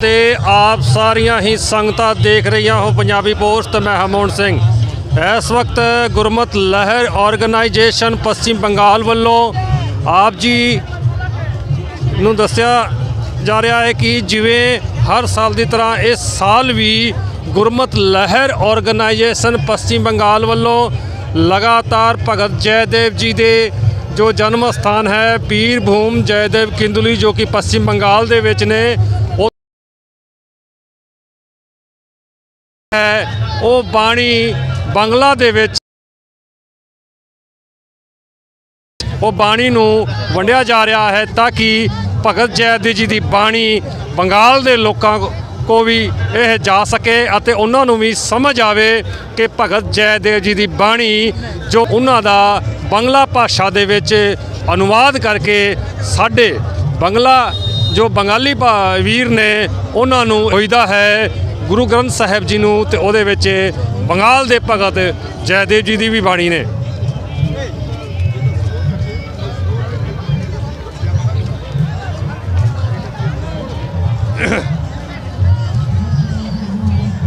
ਤੇ ਆਪ ਸਾਰੀਆਂ ਹੀ ਸੰਗਤਾਂ ਦੇਖ ਰਹੀਆਂ ਹੋ ਪੰਜਾਬੀ ਪੋਸਟ ਮੈਂ ਹਰਮੋਹਨ ਸਿੰਘ। ਇਸ ਵਕਤ ਗੁਰਮਤ ਲਹਿਰ ਆਰਗੇਨਾਈਜੇਸ਼ਨ ਪੱਛਮ ਬੰਗਾਲ ਵੱਲੋਂ ਆਪ ਜੀ ਨੂੰ ਦੱਸਿਆ ਜਾ ਰਿਹਾ ਹੈ ਕਿ ਜਿਵੇਂ ਹਰ ਸਾਲ ਦੀ ਤਰ੍ਹਾਂ ਇਸ ਸਾਲ ਵੀ ਗੁਰਮਤ ਲਹਿਰ ਆਰਗੇਨਾਈਜੇਸ਼ਨ ਪੱਛਮ ਬੰਗਾਲ ਵੱਲੋਂ ਲਗਾਤਾਰ ਭਗਤ ਜੈਦੇਵ ਜੀ ਦੇ ਜੋ ਜਨਮ ਸਥਾਨ ਹੈ ਪੀਰ ਭੂਮ ਜੈਦੇਵ ਕਿੰਦੁਲੀ ਜੋ ਕਿ ਪੱਛਮ ਬੰਗਾਲ ਦੇ ਵਿੱਚ ਨੇ ਹੈ, ਉਹ ਬਾਣੀ ਬੰਗਲਾ ਦੇ ਵਿੱਚ ਉਹ ਬਾਣੀ ਨੂੰ ਵੰਡਿਆ ਜਾ ਰਿਹਾ ਹੈ ਤਾਂ ਕਿ ਭਗਤ ਜੈਦੇਵ ਜੀ ਦੀ ਬਾਣੀ ਬੰਗਾਲ ਦੇ ਲੋਕਾਂ ਕੋ ਵੀ ਇਹ ਜਾ ਸਕੇ ਅਤੇ ਉਹਨਾਂ ਨੂੰ ਵੀ ਸਮਝ ਆਵੇ ਕਿ ਭਗਤ ਜੈਦੇਵ ਜੀ ਦੀ ਬਾਣੀ ਜੋ ਉਹਨਾਂ ਦਾ ਬੰਗਲਾ ਭਾਸ਼ਾ ਦੇ ਵਿੱਚ ਅਨੁਵਾਦ ਕਰਕੇ ਸਾਡੇ ਬੰਗਲਾ ਜੋ ਬੰਗਾਲੀ ਭਾ- ਵੀਰ ਨੇ ਉਹਨਾਂ ਨੂੰ ਹੋਈਦਾ ਹੈ ਗੁਰੂ ਗ੍ਰੰਥ ਸਾਹਿਬ ਜੀ ਨੂੰ ਤੇ ਉਹਦੇ ਵਿੱਚ ਬੰਗਾਲ ਦੇ ਭਗਤ ਜੈਦੇਵ ਜੀ ਦੀ ਵੀ ਬਾਣੀ ਨੇ।